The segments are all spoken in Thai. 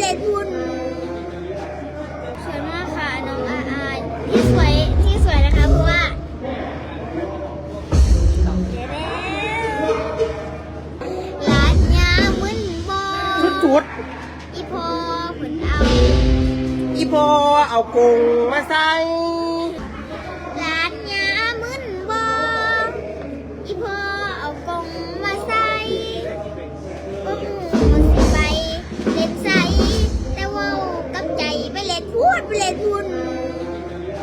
เลทุญสวยมากค่ะน้องอาอาที่สวยที่สวยนะคะเพราะว่าร้านยามึนบอชุดจุดอีพอผลเอา อีพอเอากงมาใส่ พูดไปเล่นบุญ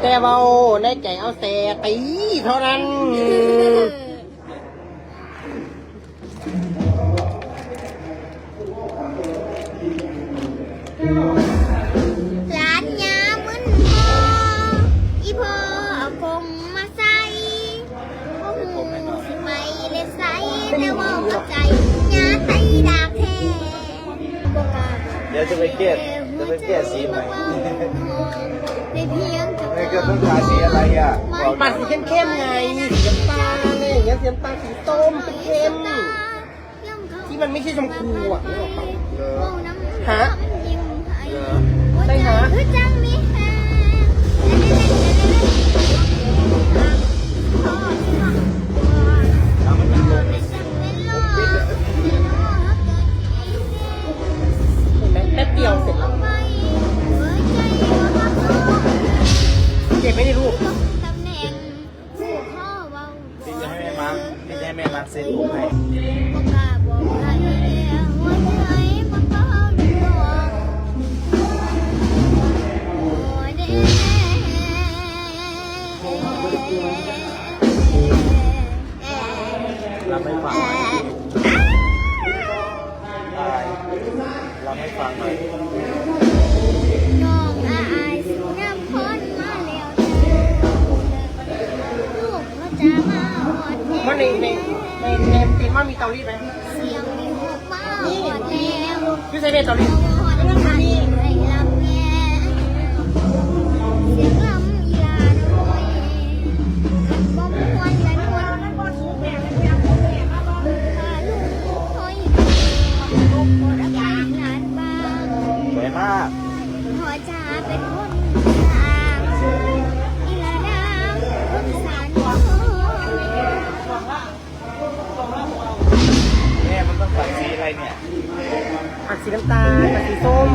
แต่เบาในใจเอาแต่ตีเท่านั้น หลานยามึนบออีพ่อเอากงมาใส่บ่หูสิไปเล่นใสแต่เว่ากับใจยาไต ดี๋ยวจะไปเกลียดจะไปเกลียดสีใหม่ในเพียงจะไม่ก็ต้องทาสีอะไรอะบอกปัดสีเข้มๆไงสีน้ำตาลอะไรอย่างเงี้ยสีน้ำตาลสีส้มเป็นเข้มที่มันไม่ใช่ชมพูอะนึกออกปะฮะ ด้ลูกตำแหน่งผู้พ่อเว้าที่จะให้แม่มาร์คที่จะให้แม่มาร์คเซ็นผมให้บ่กล้าบอกใครหัวใจบ่กล้าบอกโอ้ยเด้เราไม่ฟังเราไม่ฟังหน่อย ในในในในเต็นท์ว่ามีเตารีดไหมเสียงลูกมาหอดแล้วพี่ใช้เป็นเตารีดหอดกันให้ลำแย่เสียงลำอีลาน้อยบ่มวนกันวนพาลูกคอยลูกบ่รักหลานบ้างสวยมากพอจะเป็นคน เนี่ย ผักสีน้ำตาลผักสีส้ม